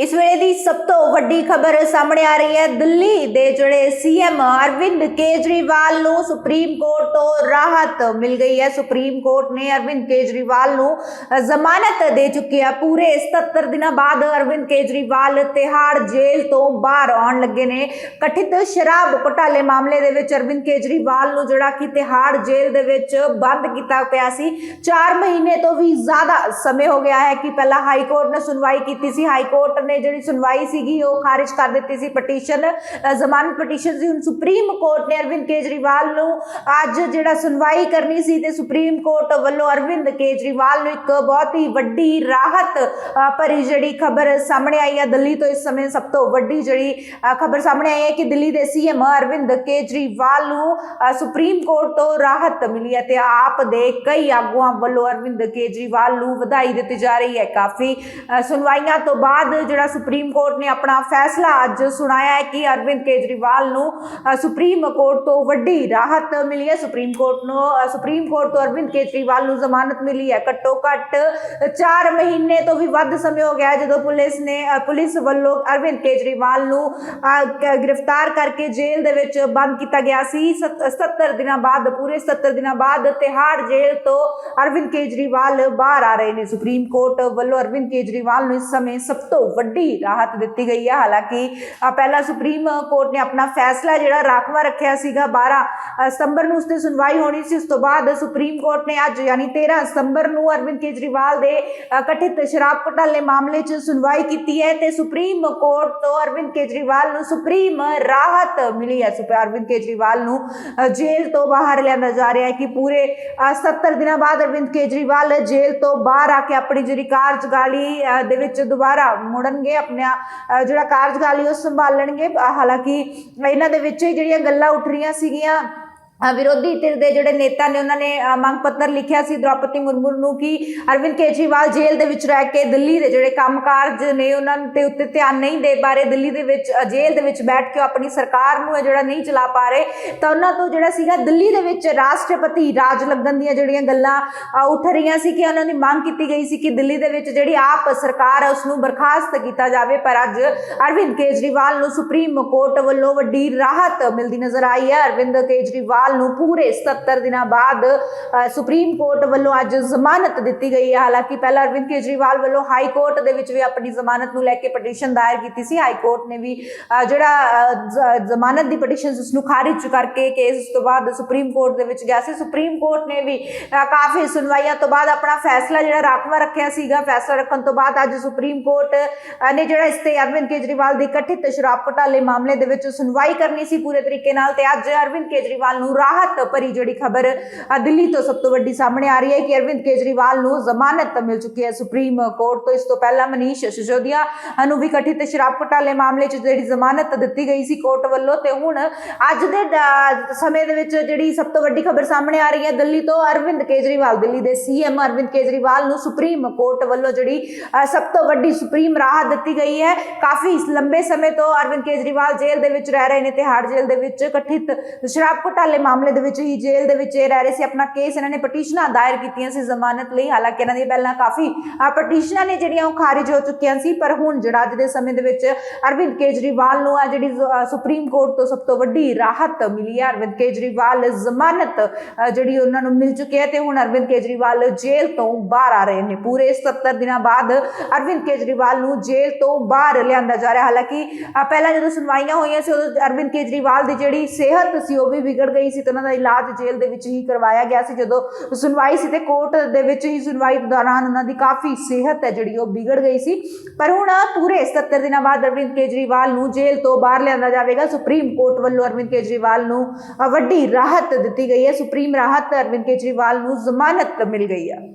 ਇਸ ਵੇਲੇ ਦੀ ਸਭ ਤੋਂ ਵੱਡੀ ਖਬਰ ਸਾਹਮਣੇ ਆ ਰਹੀ ਹੈ। ਦਿੱਲੀ ਦੇ ਜਿਹੜੇ ਸੀਐਮ ਅਰਵਿੰਦ ਕੇਜਰੀਵਾਲ ਨੂੰ ਸੁਪਰੀਮ ਕੋਰਟ ਤੋਂ ਰਾਹਤ ਮਿਲ ਗਈ ਹੈ। ਸੁਪਰੀਮ ਕੋਰਟ ਨੇ ਅਰਵਿੰਦ ਕੇਜਰੀਵਾਲ ਨੂੰ ਜ਼ਮਾਨਤ ਦੇ ਚੁੱਕੀ ਹੈ ਪੂਰੇ 77 ਦਿਨਾਂ ਬਾਅਦ ਅਰਵਿੰਦ ਕੇਜਰੀਵਾਲ ਤਿਹਾੜ ਜੇਲ੍ਹ ਤੋਂ ਬਾਹਰ ਆਉਣ ਲੱਗੇ ਨੇ। ਕਠਿਤ ਸ਼ਰਾਬ ਘੁਟਾਲੇ ਮਾਮਲੇ ਦੇ ਵਿੱਚ ਅਰਵਿੰਦ ਕੇਜਰੀਵਾਲ ਨੂੰ ਜਿਹੜਾ ਕਿ ਤਿਹਾੜ ਜੇਲ੍ਹ ਦੇ ਵਿੱਚ ਬੰਦ ਕੀਤਾ ਪਿਆ ਸੀ। 4 ਮਹੀਨੇ ਤੋਂ ਵੀ ਜ਼ਿਆਦਾ ਸਮੇਂ ਹੋ ਗਿਆ ਹੈ ਕਿ ਪਹਿਲਾਂ ਹਾਈ ਕੋਰਟ ਨੇ ਸੁਣਵਾਈ ਕੀਤੀ ਸੀ। ਹਾਈ ਕੋਰਟ ਨੇ ਜਿਹੜੀ ਸੁਣਵਾਈ ਸੀਗੀ ਉਹ ਖਾਰਿਜ ਕਰ ਦਿੱਤੀ ਸੀ ਪਟੀਸ਼ਨ ਜ਼ਮਾਨਤ ਪਟੀਸ਼ਨ ਸੀ। ਹੁਣ ਸੁਪਰੀਮ ਕੋਰਟ ਨੇ ਅਰਵਿੰਦ ਕੇਜਰੀਵਾਲ ਨੂੰ ਅੱਜ ਜਿਹੜਾ ਸੁਣਵਾਈ ਕਰਨੀ ਸੀ ਤੇ ਸੁਪਰੀਮ ਕੋਰਟ ਵੱਲੋਂ ਅਰਵਿੰਦ ਕੇਜਰੀਵਾਲ ਨੂੰ ਇੱਕ ਬਹੁਤ ਹੀ ਵੱਡੀ ਰਾਹਤ ਭਰੀ ਜਿਹੜੀ ਖਬਰ ਸਾਹਮਣੇ ਆਈ ਹੈ। ਦਿੱਲੀ ਤੋਂ ਇਸ ਸਮੇਂ ਸਭ ਤੋਂ ਵੱਡੀ ਜਿਹੜੀ ਖਬਰ ਸਾਹਮਣੇ ਆਈ ਹੈ ਕਿ ਦਿੱਲੀ ਦੇ ਸੀਐਮ ਅਰਵਿੰਦ ਕੇਜਰੀਵਾਲ ਨੂੰ ਸੁਪਰੀਮ ਕੋਰਟ ਤੋਂ ਰਾਹਤ ਮਿਲੀ ਹੈ ਤੇ ਆਪ ਦੇ ਕਈ ਆਗੂਆਂ ਵੱਲੋਂ ਅਰਵਿੰਦ ਕੇਜਰੀਵਾਲ ਨੂੰ ਵਧਾਈ ਦਿੱਤੀ ਜਾ ਰਹੀ ਹੈ। ਕਾਫੀ ਅ, ਸੁਣਵਾਈਆਂ ਤੋਂ ਬਾਅਦ ਜਿਹੜਾ ਸੁਪਰੀਮ ਕੋਰਟ ਨੇ ਆਪਣਾ ਫੈਸਲਾ ਅੱਜ ਸੁਣਾਇਆ ਹੈ ਕਿ ਅਰਵਿੰਦ ਕੇਜਰੀਵਾਲ ਨੂੰ ਸੁਪਰੀਮ ਕੋਰਟ ਤੋਂ ਵੱਡੀ ਰਾਹਤ ਮਿਲੀ ਹੈ। ਸੁਪਰੀਮ ਕੋਰਟ ਨੂੰ ਸੁਪਰੀਮ ਕੋਰਟ ਤੋਂ ਅਰਵਿੰਦ ਕੇਜਰੀਵਾਲ ਨੂੰ ਜ਼ਮਾਨਤ ਮਿਲੀ ਹੈ। ਘੱਟੋ ਘੱਟ 4 ਮਹੀਨੇ ਤੋਂ ਵੀ ਵੱਧ ਸਮੇਂ ਹੋ ਗਿਆ ਜਦੋਂ ਪੁਲਿਸ ਨੇ ਪੁਲਿਸ ਵੱਲੋਂ ਅਰਵਿੰਦ ਕੇਜਰੀਵਾਲ ਨੂੰ ਗ੍ਰਿਫਤਾਰ ਕਰਕੇ ਜੇਲ੍ਹ ਦੇ ਵਿੱਚ ਬੰਦ ਕੀਤਾ ਗਿਆ ਸੀ। ਸੱਤ- 77 ਦਿਨਾਂ ਬਾਅਦ, ਪੂਰੇ 77 ਦਿਨਾਂ ਬਾਅਦ ਤਿਹਾੜ ਜੇਲ੍ਹ ਤੋਂ ਅਰਵਿੰਦ ਕੇਜਰੀਵਾਲ ਬਾਹਰ ਆ ਰਹੇ ਨੇ। ਸੁਪਰੀਮ ਕੋਰਟ ਵੱਲੋਂ ਅਰਵਿੰਦ ਕੇਜਰੀਵਾਲ ਨੂੰ ਇਸ ਸਮੇਂ ਸਭ ਤੋਂ ਵੱਡੀ ਰਾਹਤ ਦਿੱਤੀ ਗਈ ਹੈ ਹਾਲਾਂਕਿ ਪਹਿਲਾਂ ਸੁਪਰੀਮ ਕੋਰਟ ਨੇ ਆਪਣਾ ਫੈਸਲਾ ਜਿਹੜਾ ਰਾਖਵਾ ਰੱਖਿਆ ਸੀਗਾ 12 ਸਤੰਬਰ ਨੂੰ ਉਸ ਤੇ ਸੁਣਵਾਈ ਹੋਣੀ ਸੀ। ਉਸ ਤੋਂ ਬਾਅਦ ਸੁਪਰੀਮ ਕੋਰਟ ਨੇ ਅੱਜ ਯਾਨੀ 13 ਸਤੰਬਰ ਨੂੰ ਅਰਵਿੰਦ ਕੇਜਰੀਵਾਲ ਦੇ ਕਥਿਤ ਸ਼ਰਾਬ ਘੁਟਾਲੇ ਮਾਮਲੇ 'ਚ ਸੁਣਵਾਈ ਕੀਤੀ ਹੈ ਤੇ ਸੁਪਰੀਮ ਕੋਰਟ ਤੋਂ ਅਰਵਿੰਦ ਕੇਜਰੀਵਾਲ ਨੂੰ ਸੁਪਰੀਮ ਰਾਹਤ ਮਿਲੀ ਹੈ। ਸੁਪਰ ਅਰਵਿੰਦ ਕੇਜਰੀਵਾਲ ਨੂੰ ਜੇਲ੍ਹ ਤੋਂ ਬਾਹਰ ਲਿਆਂਦਾ ਜਾ ਰਿਹਾ ਹੈ ਕਿ ਪੂਰੇ ਅ, 70 ਦਿਨਾਂ ਬਾਅਦ ਅਰਵਿੰਦ ਕੇਜਰੀਵਾਲ ਜੇਲ੍ਹ ਤੋਂ ਬਾਹਰ ਆ ਕੇ ਆਪਣੀ ਜਿਹੜੀ ਕਾਰਜਗਾਲੀ ਦੇ ਵਿੱਚ ਦੁਬਾਰਾ ਮੁੜ ਮੁੜਨਗੇ ਆਪਣਾ ਅ, ਜਿਹੜਾ ਕਾਰਜਗਾਲੀ ਉਹ ਸੰਭਾਲਣਗੇ। ਹਾਲਾਂਕਿ ਇਹਨਾਂ ਦੇ ਵਿੱਚ ਹੀ ਜਿਹੜੀਆਂ ਗੱਲਾਂ ਉੱਠ ਰਹੀਆਂ ਸੀਗੀਆਂ ਵਿਰੋਧੀ ਧਿਰ ਦੇ ਜਿਹੜੇ ਨੇਤਾ ਨੇ, ਉਹਨਾਂ ਨੇ ਮੰਗ ਪੱਤਰ ਲਿਖਿਆ ਸੀ ਦ੍ਰੋਪਦੀ ਮੁਰਮੂ ਨੂੰ ਕਿ ਅਰਵਿੰਦ ਕੇਜਰੀਵਾਲ ਜੇਲ੍ਹ ਦੇ ਵਿੱਚ ਰਹਿ ਕੇ ਦਿੱਲੀ ਦੇ ਜਿਹੜੇ ਕੰਮਕਾਜ ਨੇ, ਉਹਨਾਂ ਤੇ ਉੱਤੇ ਧਿਆਨ ਨਹੀਂ ਦੇ ਪਾ ਰਹੇ, ਦਿੱਲੀ ਦੇ ਵਿੱਚ ਜੇਲ੍ਹ ਦੇ ਵਿੱਚ ਬੈਠ ਕੇ ਉਹ ਆਪਣੀ ਸਰਕਾਰ ਨੂੰ ਇਹ ਜਿਹੜਾ ਨਹੀਂ ਚਲਾ ਪਾ ਰਹੇ, ਤਾਂ ਉਹਨਾਂ ਤੋਂ ਜਿਹੜਾ ਸੀਗਾ ਦਿੱਲੀ ਦੇ ਵਿੱਚ ਰਾਸ਼ਟਰਪਤੀ ਰਾਜ ਲੱਗਣ ਦੀਆਂ ਜਿਹੜੀਆਂ ਗੱਲਾਂ ਉੱਠ ਰਹੀਆਂ ਸੀ ਕਿ ਉਹਨਾਂ ਦੀ ਮੰਗ ਕੀਤੀ ਗਈ ਸੀ ਕਿ ਦਿੱਲੀ ਦੇ ਵਿੱਚ ਜਿਹੜੀ ਆਪ ਸਰਕਾਰ ਹੈ ਉਸ ਨੂੰ ਬਰਖਾਸਤ ਕੀਤਾ ਜਾਵੇ, ਪਰ ਅੱਜ ਅਰਵਿੰਦ ਕੇਜਰੀਵਾਲ ਨੂੰ ਸੁਪਰੀਮ ਕੋਰਟ ਵੱਲੋਂ ਵੱਡੀ ਰਾਹਤ ਮਿਲਦੀ ਨਜ਼ਰ ਆਈ ਹੈ। ਅਰਵਿੰਦ ਕੇਜਰੀਵਾਲ ਨੂੰ ਪੂਰੇ 77 ਦਿਨਾਂ ਬਾਅਦ ਸੁਪਰੀਮ ਕੋਰਟ ਵੱਲੋਂ ਅੱਜ ਜ਼ਮਾਨਤ ਦਿੱਤੀ ਗਈ ਹੈ। ਹਾਲਾਂਕਿ ਪਹਿਲਾਂ ਅਰਵਿੰਦ ਕੇਜਰੀਵਾਲ ਵੱਲੋਂ ਹਾਈ ਕੋਰਟ ਦੇ ਵਿੱਚ ਵੀ ਆਪਣੀ ਜ਼ਮਾਨਤ ਨੂੰ ਲੈ ਕੇ ਪਟੀਸ਼ਨ ਦਾਇਰ ਕੀਤੀ ਸੀ। ਹਾਈ ਕੋਰਟ ਨੇ ਵੀ ਜਿਹੜਾ ਜ਼ਮਾਨਤ ਦੀ ਪਟੀਸ਼ਨ ਉਸ ਨੂੰ ਖਾਰਿਜ ਕਰਕੇ ਕੇਸ ਉਸ ਤੋਂ ਬਾਅਦ ਸੁਪਰੀਮ ਕੋਰਟ ਦੇ ਵਿੱਚ ਗਿਆ ਸੀ। ਸੁਪਰੀਮ ਕੋਰਟ ਨੇ ਵੀ ਅ, ਕਾਫੀ ਸੁਣਵਾਈਆਂ ਤੋਂ ਬਾਅਦ ਆਪਣਾ ਫੈਸਲਾ ਜਿਹੜਾ ਰਾਖਵਾ ਰੱਖਿਆ ਸੀਗਾ। ਫੈਸਲਾ ਰੱਖਣ ਤੋਂ ਬਾਅਦ ਅੱਜ ਸੁਪਰੀਮ ਕੋਰਟ ਨੇ ਜਿਹੜਾ ਇਸ ਤੇ ਅਰਵਿੰਦ ਕੇਜਰੀਵਾਲ ਦੀ ਕਥਿਤ ਸ਼ਰਾਬ ਘੁਟਾਲੇ ਮਾਮਲੇ ਦੇ ਵਿੱਚ ਸੁਣਵਾਈ ਕਰਨੀ ਸੀ ਪੂਰੇ ਤਰੀਕੇ ਨਾਲ ਤੇ ਅੱਜ ਅਰਵਿੰਦ ਕੇਜਰੀਵਾਲ ਨੂੰ ਰਾਹਤ ਭਰੀ ਜਿਹੜੀ ਖਬਰ ਦਿੱਲੀ ਤੋਂ ਸਭ ਤੋਂ ਵੱਡੀ ਸਾਹਮਣੇ ਆ ਰਹੀ ਹੈ ਕਿ ਅਰਵਿੰਦ ਕੇਜਰੀਵਾਲ ਨੂੰ ਜ਼ਮਾਨਤ ਮਿਲ ਚੁੱਕੀ ਹੈ ਸੁਪਰੀਮ ਕੋਰਟ ਤੋਂ। ਇਸ ਤੋਂ ਪਹਿਲਾਂ ਮਨੀਸ਼ ਸਿਸੋਦੀਆ ਨੂੰ ਵੀ ਕਥਿਤ ਸ਼ਰਾਬ ਘੁਟਾਲੇ ਮਾਮਲੇ 'ਚ ਜਿਹੜੀ ਜ਼ਮਾਨਤ ਦਿੱਤੀ ਗਈ ਸੀ ਕੋਰਟ ਵੱਲੋਂ ਤੇ ਹੁਣ ਅੱਜ ਦੇ ਸਮੇਂ ਦੇ ਵਿੱਚ ਜਿਹੜੀ ਸਭ ਤੋਂ ਵੱਡੀ ਖਬਰ ਸਾਹਮਣੇ ਆ ਰਹੀ ਹੈ ਦਿੱਲੀ ਤੋਂ ਅਰਵਿੰਦ ਕੇਜਰੀਵਾਲ, ਦਿੱਲੀ ਦੇ ਸੀਐਮ ਅਰਵਿੰਦ ਕੇਜਰੀਵਾਲ ਨੂੰ ਸੁਪਰੀਮ ਕੋਰਟ ਵੱਲੋਂ ਜਿਹੜੀ ਸਭ ਤੋਂ ਵੱਡੀ ਸੁਪਰੀਮ ਰਾਹਤ ਦਿੱਤੀ ਗਈ ਹੈ। ਕਾਫੀ ਲੰਬੇ ਸਮੇਂ ਤੋਂ ਅਰਵਿੰਦ ਕੇਜਰੀਵਾਲ ਜੇਲ੍ਹ ਦੇ ਵਿੱਚ ਰਹਿ ਰਹੇ ਨੇ, ਤਿਹਾੜ ਜੇਲ੍ਹ ਦੇ ਵਿੱਚ ਕਥਿਤ ਸ਼ਰਾਬ ਘੁਟਾਲੇ ਮਾਮਲੇ ਦੇ ਵਿੱਚ ਹੀ ਜੇਲ੍ਹ ਦੇ ਵਿੱਚ ਇਹ ਰਹਿ ਰਹੇ ਸੀ। ਆਪਣਾ ਕੇਸ ਇਹਨਾਂ ਨੇ ਪਟੀਸ਼ਨਾਂ ਦਾਇਰ ਕੀਤੀਆਂ ਸੀ ਜ਼ਮਾਨਤ ਲਈ। ਹਾਲਾਂਕਿ ਇਹਨਾਂ ਦੀ ਪਹਿਲਾਂ ਕਾਫੀ ਪਟੀਸ਼ਨਾਂ ਨੇ ਜਿਹੜੀਆਂ ਉਹ ਖਾਰਿਜ ਹੋ ਚੁੱਕੀਆਂ ਸੀ, ਪਰ ਹੁਣ ਜਿਹੜਾ ਅੱਜ ਦੇ ਸਮੇਂ ਦੇ ਵਿੱਚ ਅਰਵਿੰਦ ਕੇਜਰੀਵਾਲ ਨੂੰ ਆ ਜਿਹੜੀ ਸੁਪਰੀਮ ਕੋਰਟ ਤੋਂ ਸਭ ਤੋਂ ਵੱਡੀ ਰਾਹਤ ਮਿਲੀ ਹੈ। ਅਰਵਿੰਦ ਕੇਜਰੀਵਾਲ ਜ਼ਮਾਨਤ ਜਿਹੜੀ ਉਹਨਾਂ ਨੂੰ ਮਿਲ ਚੁੱਕੀ ਹੈ ਤੇ ਹੁਣ ਅਰਵਿੰਦ ਕੇਜਰੀਵਾਲ ਜੇਲ੍ਹ ਤੋਂ ਬਾਹਰ ਆ ਰਹੇ ਨੇ। ਪੂਰੇ 77 ਦਿਨਾਂ ਬਾਅਦ ਅਰਵਿੰਦ ਕੇਜਰੀਵਾਲ ਨੂੰ ਜੇਲ੍ਹ ਤੋਂ ਬਾਹਰ ਲਿਆਂਦਾ ਜਾ ਰਿਹਾ। ਹਾਲਾਂਕਿ ਪਹਿਲਾਂ ਜਦੋਂ ਸੁਣਵਾਈਆਂ ਹੋਈਆਂ ਸੀ, ਉਦੋਂ ਅਰਵਿੰਦ ਕੇਜਰੀਵਾਲ ਦੀ ਜਿਹੜੀ ਸਿਹਤ ਸੀ, ਉਹ ਵੀ ਵਿਗੜ ਗਈ ਸੀ ਤੇ ਉਹਨਾਂ ਦਾ ਇਲਾਜ ਜੇਲ੍ਹ ਦੇ ਵਿੱਚ ਹੀ ਕਰਵਾਇਆ ਗਿਆ ਸੀ। ਜਦੋਂ ਸੁਣਵਾਈ ਸੀ ਤੇ ਕੋਰਟ ਦੇ ਵਿੱਚ ਹੀ ਸੁਣਵਾਈ ਦੌਰਾਨ ਉਹਨਾਂ ਦੀ ਕਾਫੀ ਸਿਹਤ ਹੈ ਜਿਹੜੀ ਉਹ ਬਿਗੜ ਗਈ ਸੀ। ਪਰ ਹੁਣ ਪੂਰੇ 77 ਦਿਨਾਂ ਬਾਅਦ ਅਰਵਿੰਦ ਕੇਜਰੀਵਾਲ ਨੂੰ ਜੇਲ੍ਹ ਤੋਂ ਬਾਹਰ ਲਿਆਂਦਾ ਜਾਵੇਗਾ। ਸੁਪਰੀਮ ਕੋਰਟ ਵੱਲੋਂ ਅਰਵਿੰਦ ਕੇਜਰੀਵਾਲ ਨੂੰ ਵੱਡੀ ਰਾਹਤ ਦਿੱਤੀ ਗਈ ਹੈ। ਸੁਪਰੀਮ ਰਾਹਤ ਅਰਵਿੰਦ ਕੇਜਰੀਵਾਲ ਨੂੰ ਜ਼ਮਾਨਤ ਮਿਲ ਗਈ ਹੈ।